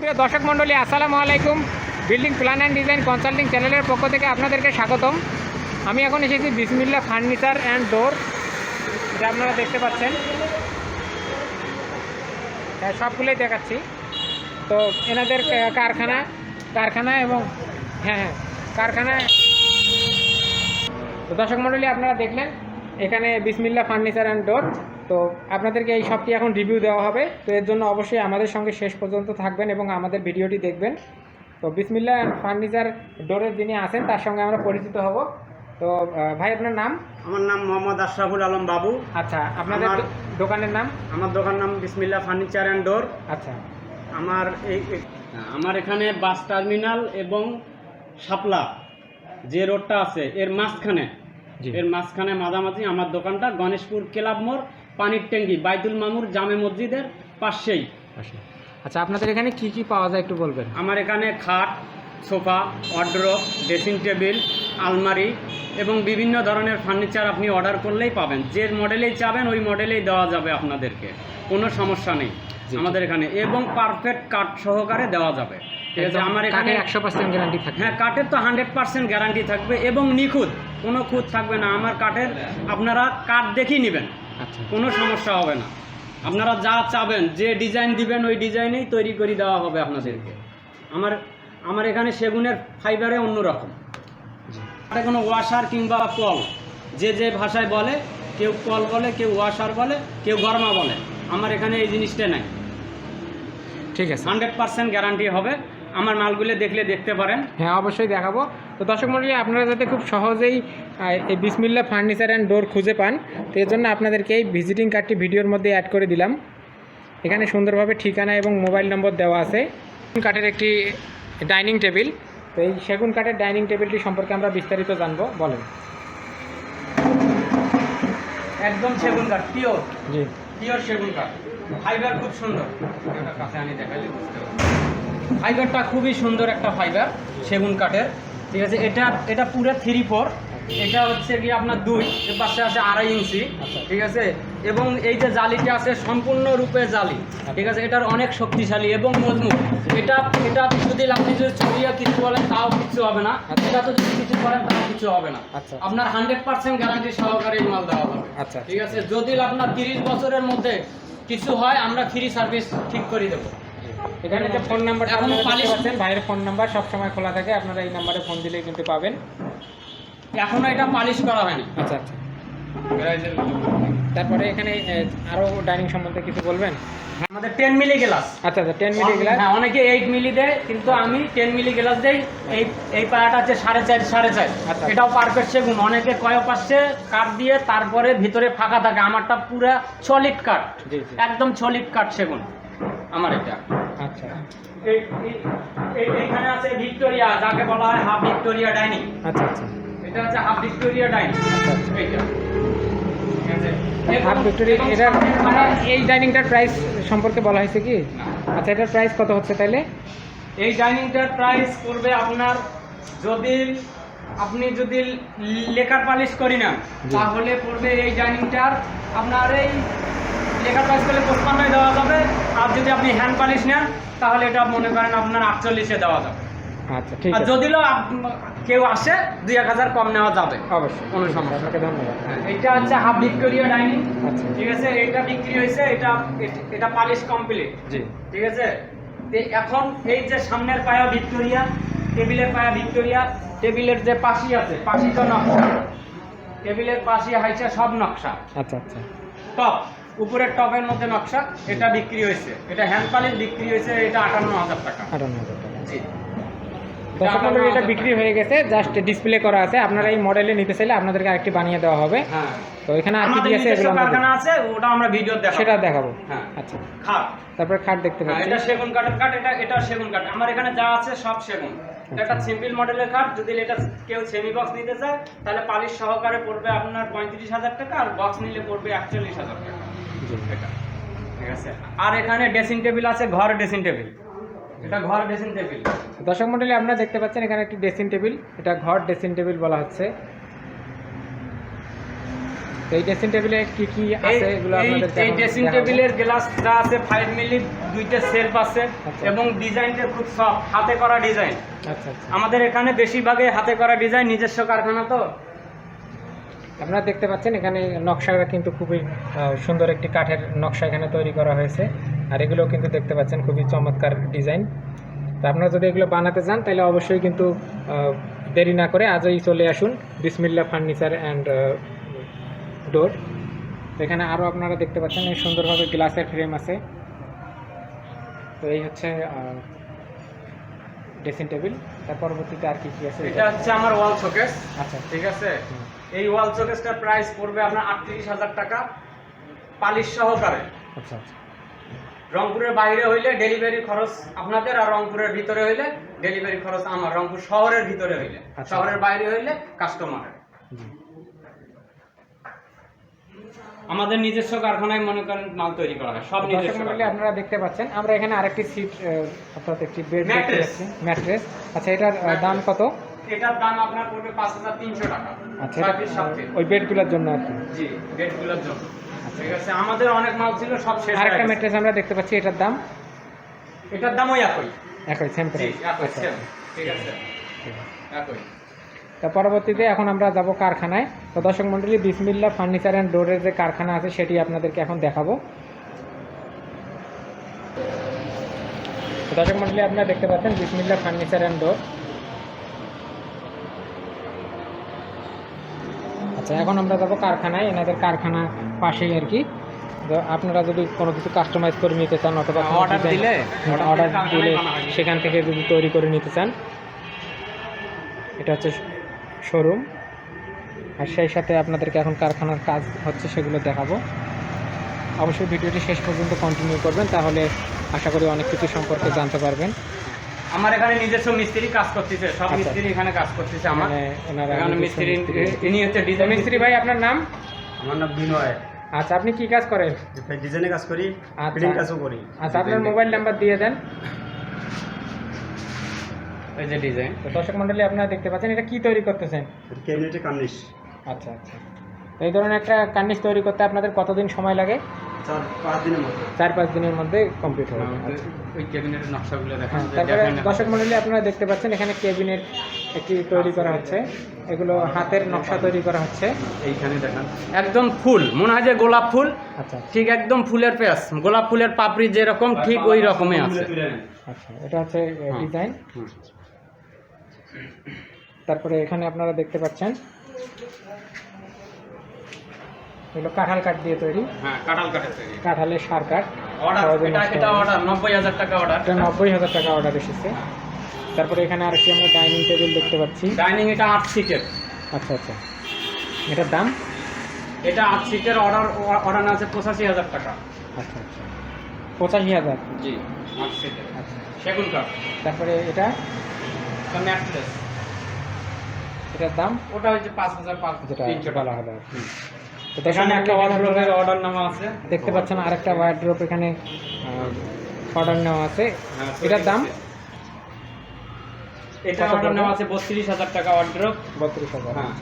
প্রিয় দর্শক মণ্ডলী, আসসালামু আলাইকুম। Building plan and design consulting চ্যানেলের পক্ষ থেকে আপনাদেরকে স্বাগতম। আমি এখন এসেছি বিসমিল্লা ফার্নিচার অ্যান্ড ডোর, যা আপনারা দেখতে পাচ্ছেন। হ্যাঁ সবগুলোই দেখাচ্ছি। তো এনাদের কারখানা কারখানা এবং হ্যাঁ হ্যাঁ কারখানা। তো দর্শক মণ্ডলী, আপনারা দেখলেন, এখানে বিসমিল্লা ফার্নিচার অ্যান্ড ডোর। তো আপনাদেরকে এই শপটি এখন রিভিউ দেওয়া হবে। তো এর জন্য অবশ্যই আমাদের সঙ্গে শেষ পর্যন্ত থাকবেন এবং আমাদের ভিডিওটি দেখবেন। তো বিসমিল্লা ফার্নিচার ডোরের যিনি আছেন তার সঙ্গে আমরা পরিচিত হব। তো ভাই আপনার নাম? আমার নাম মোহাম্মদ আশরাফুল আলম বাবু। আচ্ছা আপনাদের দোকানের নাম? আমার দোকান নাম বিসমিল্লা ফার্নিচার অ্যান্ড ডোর আচ্ছা। আমার এই এই- আমার এখানে বাস টার্মিনাল এবং শাপলা যে রোডটা আছে এর মাঝখানে। এর মাঝখানে মাঝামাঝি আমার দোকানটা গণেশপুর ক্লাব মোড়। পানির ট্যাঙ্কি বাইতুল মামুর জামে মসজিদের পাশেই। আচ্ছা আপনাদের এখানে কি কি পাওয়া যায় একটু বলবেন? আমার এখানে খাট সোফা ওয়ার্ড্রপ ড্রেসিং টেবিল আলমারি এবং বিভিন্ন ধরনের ফার্নিচার আপনি অর্ডার করলেই পাবেন। যে মডেলেই চাবেন ওই মডেলেই দেওয়া যাবে আপনাদেরকে। কোনো সমস্যা নেই আমাদের এখানে। এবং পারফেক্ট কাঠ সহকারে দেওয়া যাবে। ঠিক আছে? আমার এখানে একশো পার্সেন্ট গ্যারান্টি থাকবে। হ্যাঁ কাঠের তো হান্ড্রেড পার্সেন্ট গ্যারান্টি থাকবে এবং নিখুঁত। কোনো খুঁত থাকবে না। আমার কাঠের আপনারা কাঠ দেখেই নেবেন। কোনো সমস্যা হবে না। আপনারা যা চাবেন যে ডিজাইন দিবেন ওই ডিজাইনেই তৈরি করে দেওয়া হবে আপনাদেরকে। আমার আমার এখানে সেগুনের ফাইবারে অন্যরকম। এটা কোনো ওয়াশার কিংবা কল। যে যে ভাষায় বলে কেউ কল বলে কেউ ওয়াশার বলে কেউ গরমা বলে। আমার এখানে এই জিনিসটা নাই। ঠিক আছে। হান্ড্রেড পার্সেন্ট গ্যারান্টি হবে। আমার মালগুলো দেখলে দেখতে পারেন। হ্যাঁ অবশ্যই দেখাবো। তো দর্শক মন্ডলী আপনারা যাতে খুব সহজেই এই বিসমিল্লা ফার্নিচার অ্যান্ড ডোর খুঁজে পান তো এর জন্য আপনাদেরকে এই ভিজিটিং কার্ডটি ভিডিওর মধ্যে অ্যাড করে দিলাম। এখানে সুন্দরভাবে ঠিকানা এবং মোবাইল নম্বর দেওয়া আছে। সেগুন কাঠের একটি ডাইনিং টেবিল। তো এই সেগুন কাঠের ডাইনিং টেবিলটি সম্পর্কে আমরা বিস্তারিত জানব। বলেন। একদম সেগুন কাঠ পিওর জি। পিওর সেগুন কাঠ। ফাইবার খুব সুন্দর। কাছে আনি পারবেন। ফাইবারটা খুবই সুন্দর একটা ফাইবার সেগুন কাঠের। ঠিক আছে এটা এটা পুরো থ্রি ফোর এটা হচ্ছে কি আপনার দুই এর পাশে আছে আড়াই ইঞ্চি আচ্ছা। ঠিক আছে? এবং এই যে জালিটা আছে সম্পূর্ণ রূপে জালি ঠিক আছে? এটার অনেক শক্তিশালী এবং মজবুত। এটা এটা যদি আপনি যদি ছড়িয়ে কিছু বলেন তাও কিছু হবে না। আচ্ছা। এটা তো যদি কিছু করেন তাও কিছু হবে না। আচ্ছা। আপনার হান্ড্রেড পার্সেন্ট গ্যারান্টি সহকারে মাল দেওয়া হবে। আচ্ছা। ঠিক আছে? যদি আপনার তিরিশ বছরের মধ্যে কিছু হয় আমরা ফ্রি সার্ভিস ঠিক করে দেবো। এখানে যে ফোন নাম্বারটা এখন আপনারা পাচ্ছেন ভাইয়ের ফোন নাম্বার সবসময় খোলা থাকে আপনারা এই নাম্বারে ফোন দিলেই কিন্তু পাবেন। এখনও এটা পালিশ করা হয়নি। আচ্ছা আচ্ছা। তারপরে এখানে আরও ডাইনিং সম্বন্ধে কিছু বলবেন? আমাদের টেন মিলি গ্লাস আচ্ছা আচ্ছা টেন মিলি গ্লাস হ্যাঁ অনেকে এইট মিলি দেয় কিন্তু আমি টেন মিলি গ্লাস দেই। এই এই পায়াটা আছে সাড়ে চার সাড়ে চার। আচ্ছা। এটাও পারফেক্ট সেগুন অনেকে কয় পাশে কাঠ দিয়ে তারপরে ভিতরে ফাঁকা থাকে। আমারটা পুরো সলিড কাঠ। জি জি। একদম সলিড কাঠ সেগুন। আমার এটা। আচ্ছা। এই- এইখানে আছে ভিক্টোরিয়া যাকে বলা হয় হাফ ভিক্টোরিয়া ডাইনিং। আচ্ছা আচ্ছা। এটা হচ্ছে হাফ ভিক্টোরিয়া ডাইনিং। এইটা। হাফ মানে এই ডাইনিংটার প্রাইস সম্পর্কে বলা হয়েছে কি? আচ্ছা এটার প্রাইস কত হচ্ছে তাইলে? এই ডাইনিংটার প্রাইস পড়বে আপনার যদি আপনি যদি লেখার পালিশ করি না তাহলে পড়বে এই ডাইনিংটার আপনার এই লেখার পালিশ করলে পঁচপান্নয় দেওয়া যাবে। আর যদি আপনি হ্যান্ড পালিশ নেন তাহলে এটা মনে করেন আপনার আটচল্লিশে দেওয়া যাবে। আচ্ছা ঠিক আর যদি কেউ আসে দুই এক হাজার কম নেওয়া যাবে। অবশ্যই। কোনো সমস্যা ধন্যবাদ। এটা হচ্ছে হাফ ভিক্টোরিয়া ডাইনিং। আচ্ছা। ঠিক আছে এটা বিক্রি হয়েছে এটা এটা পালিশ কমপ্লিট জি। ঠিক আছে? এখন এই যে সামনের পায়া ভিক্টোরিয়া টেবিলের পায়া ভিক্টোরিয়া টেবিলের যে পাশি আছে পাশি তো নকশা। টেবিলের পাশি হাইছে সব নকশা। আচ্ছা আচ্ছা। টপ। উপরের টপের মধ্যে নকশা এটা বিক্রি হয়েছে। এটা হ্যান্ড পালিশ বিক্রি হয়েছে এটা আটান্ন হাজার টাকা। আটান্ন হাজার টাকা। জি। দর্শক এটা বিক্রি হয়ে গেছে জাস্ট ডিসপ্লে করা আছে। আপনারা এই মডেলে নিতে চাইলে আপনাদেরকে আরেকটি বানিয়ে দেওয়া হবে। হ্যাঁ। তো এখানে আর কি আছে এগুলো কারখানা আছে ওটা আমরা ভিডিও দেখাবো। সেটা দেখাবো। হ্যাঁ। আচ্ছা। খাট। তারপরে খাট দেখতে হ্যাঁ, পাচ্ছি। এটা সেগুন কাঠের কাঠ এটা এটা সেগুন কাঠ। আমার এখানে যা আছে সব সেগুন। এটা একটা সিম্পল মডেলের কাঠ যদি এটা কেউ সেমি বক্স নিতে চায় তাহলে পালিশ সহকারে পড়বে আপনার পঁয়ত্রিশ হাজার টাকা আর বক্স নিলে পড়বে একচল্লিশ হাজার টাকা। এটা। ঠিক আছে? আর এখানে ড্রেসিং টেবিল আছে ঘর ড্রেসিং টেবিল এটা ঘর ড্রেসিং টেবিল দর্শক মন্ডলী আপনারা দেখতে পাচ্ছেন এখানে একটি ড্রেসিং টেবিল এটা ঘর ড্রেসিং টেবিল বলা হচ্ছে। এই ড্রেসিং টেবিলে কি কি আছে এগুলো আপনাদের এই ড্রেসিং টেবিলের গ্লাসটা আছে ফাইভ মিলি দুইটা সেলফ আছে আচ্ছা। এবং ডিজাইনটা খুব সফট হাতে করা ডিজাইন আচ্ছা আচ্ছা। আমাদের এখানে বেশিরভাগই হাতে করা ডিজাইন নিজস্ব কারখানা তো। আপনারা দেখতে পাচ্ছেন এখানে নকশাটা কিন্তু খুবই সুন্দর একটি কাঠের নকশা এখানে তৈরি করা হয়েছে। আর এগুলো কিন্তু দেখতে পাচ্ছেন খুবই চমৎকার ডিজাইন। তো আপনারা যদি এগুলো বানাতে চান তাহলে অবশ্যই কিন্তু দেরি না করে আজই চলে আসুন বিসমিল্লা ফার্নিচার অ্যান্ড ডোর। তো এখানে আরও আপনারা দেখতে পাচ্ছেন এই সুন্দরভাবে গ্লাসের ফ্রেম আছে। তো এই হচ্ছে ড্রেসিং টেবিল। তার পরবর্তীতে আর কি কি আছে? এটা হচ্ছে আমার ওয়াল শোকেস। আচ্ছা। ঠিক আছে। এই ওয়াল শোকেসটার প্রাইস পড়বে আপনার আটত্রিশ হাজার টাকা পালিশ সহকারে। আচ্ছা আচ্ছা। রংপুরের বাইরে হইলে ডেলিভারি খরচ আপনাদের আর রংপুরের ভিতরে হইলে ডেলিভারি খরচ আমার রংপুর শহরের ভিতরে হইলে। আচ্ছা। শহরের বাইরে হইলে কাস্টমারের আমাদের নিজস্ব কারখানায় মনে করেন মাল তৈরি করা হয় সব নিজস্ব আপনারা দেখতে পাচ্ছেন আমরা এখানে আরেকটি সিট অর্থাৎ একটি বেড ম্যাট্রেস আচ্ছা এটার দাম কত? এটার দাম আপনার পড়বে পাঁচ হাজার তিনশো টাকা। আচ্ছা ওই বেডগুলোর জন্য আর কি? জি গেটগুলোর জন্য। ঠিক আছে আমাদের অনেক মাল ছিল সব শেষ আরেকটা ম্যাট্রেস আমরা দেখতে পাচ্ছি এটার দাম? এটার দামও একই। একই সেম জি প্রাইস। ঠিক আছে একই। তা পরবর্তীতে এখন আমরা যাব কারখানায়। তো দর্শক মণ্ডলী বিসমিল্লা ফার্নিচার অ্যান্ড ডোরের যে কারখানা আছে সেটি আপনাদেরকে এখন দেখাবো। তো দর্শক মণ্ডলী আপনারা দেখতে পাচ্ছেন বিসমিল্লা ফার্নিচার অ্যান্ড ডোর। আচ্ছা এখন আমরা যাব কারখানায় এনাদের কারখানা পাশেই আর কি। তো আপনারা যদি কোনো কিছু কাস্টমাইজ করে নিতে চান অথবা অর্ডার দিলে? অর্ডার দিলে সেখান থেকে যদি তৈরি করে নিতে চান। এটা হচ্ছে শোরুম আর সেই সাথে আপনাদেরকে এখন কারখানার কাজ হচ্ছে সেগুলো দেখাবো। অবশ্যই ভিডিওটি শেষ পর্যন্ত কন্টিনিউ করবেন তাহলে আশা করি অনেক কিছু সম্পর্কে জানতে পারবেন। আমার এখানে নিজস্ব মিস্ত্রি কাজ করতেছে সব আচ্ছা। মিস্ত্রি এখানে কাজ করতেছে আমার। মানে এখানে মিস্ত্রি। ইনি হচ্ছে ডিজাইন মিস্ত্রি ভাই আপনার নাম? আমার নাম বিনয়। আচ্ছা আপনি কি কাজ করেন? ডিজাইনে কাজ করি আচ্ছা। ফিটিং কাজও করি। আচ্ছা আপনার মোবাইল নাম্বার দিয়ে দেন। এই যে ডিজাইন তো দর্শক মণ্ডলী আপনারা দেখতে পাচ্ছেন এটা কি তৈরি করতেছেন? ক্যাবিনেটে কার্নিশ। আচ্ছা আচ্ছা। এই ধরনের একটা কার্নিশ তৈরি করতে আপনাদের কতদিন সময় লাগে? চার পাঁচ দিনের মতো চার পাঁচ দিনের মধ্যে কমপ্লিট হবে। আচ্ছা। ওই ক্যাবিনেটের নকশাগুলো দেখান হ্যাঁ তারপরে দর্শক মণ্ডলী আপনারা দেখতে পাচ্ছেন এখানে কেবিনেট একটি তৈরি করা হচ্ছে। এগুলো হাতের নকশা তৈরি করা হচ্ছে। এইখানে দেখান। একদম ফুল মনে হয় যে গোলাপ ফুল। আচ্ছা। ঠিক একদম ফুলের পেঁয়াজ গোলাপ ফুলের পাপড়ি যেরকম ঠিক ওই রকমই আছে। আচ্ছা এটা হচ্ছে হ্যাঁ। ডিজাইন তারপরে এখানে আপনারা দেখতে পাচ্ছেন এগুলো কাঁঠাল কাঠ দিয়ে তৈরি। হ্যাঁ কাঁঠাল কাঠের তৈরি। কাঁঠালের সার কাঠ। অর্ডার সহজে এটা এটা অর্ডার নব্বই হাজার টাকা অর্ডার নব্বই হাজার টাকা অর্ডার এসেছে। তারপরে এখানে আরেকটি আমরা ডাইনিং টেবিল দেখতে পাচ্ছি। ডাইনিং এটা আট সিটের আচ্ছা আচ্ছা। এটার দাম? এটা আট সিটের অর্ডার অর্ডার আছে পঁচাশি হাজার টাকা। আচ্ছা আচ্ছা। পঁচাশি হাজার? জি আট সিটের আচ্ছা। সেগুন কাঠ। তারপরে এটা? ম্যাট্রেস এটার দাম? ওটা হচ্ছে পাঁচ হাজার পাঁচ যেটা তিনশো টাকা। হবে আর কি। এখানে একটা দর্শক অর্ডার নেওয়া আছে। দেখতে পাচ্ছেন আরেকটা ওয়ার্ড্রোপ এখানে অর্ডার নেওয়া আছে। হ্যাঁ, এটার দাম? এটা অর্ডার নেওয়া আছে বত্রিশ হাজার টাকা ওয়ার্ড্রোপ বত্রিশ হাজার। হ্যাঁ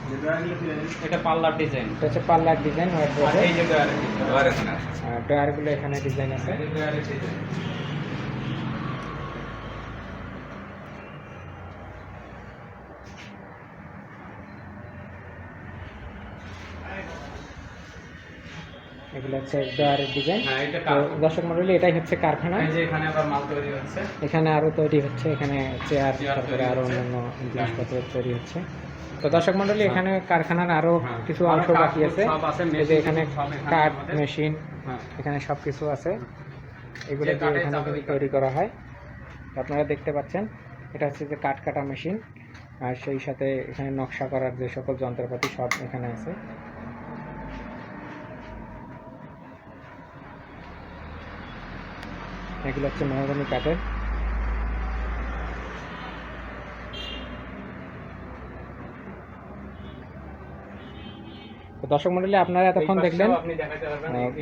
এটা পাল্লার ডিজাইন এটা হচ্ছে পার্লার ডিজাইন ওয়ার্ড্রোপে ডয়ারগুলো এখানে ডিজাইন আছে এই যে ডয়ারের ডিজাইন এগুলো হচ্ছে ডয়ারের ডিজাইন হ্যাঁ দর্শক মন্ডলী এটাই হচ্ছে কারখানা। এখানে মাল তৈরি হচ্ছে। এখানে আরও তৈরি হচ্ছে এখানে চেয়ার তারপরে তৈরি আরও অন্যান্য জিনিসপত্র তৈরি হচ্ছে। তো দর্শক মন্ডলী এখানে কারখানার আরও হ্যাঁ। কিছু অংশ বাকি আছে। এই যে এখানে কাঠ মেশিন হ্যাঁ। এখানে সব কিছু আছে। এগুলো দিয়ে এখানে কিন্তু তৈরি করা হয়। আপনারা দেখতে পাচ্ছেন এটা হচ্ছে যে কাঠ কাটা মেশিন। আর সেই সাথে এখানে নকশা করার যে সকল যন্ত্রপাতি সব এখানে আছে। এগুলো হচ্ছে মেহগনি কাঠের। তো দর্শক মন্ডলী আপনারা এতক্ষণ দেখলেন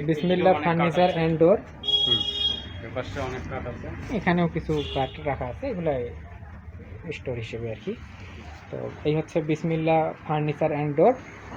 বিসমিল্লা ফার্নিচার। অ্যান্ড ডোর এখানেও কিছু কাঠ রাখা আছে এগুলো স্টোর হিসেবে আর কি। তো এই হচ্ছে বিসমিল্লা ফার্নিচার অ্যান্ড ডোর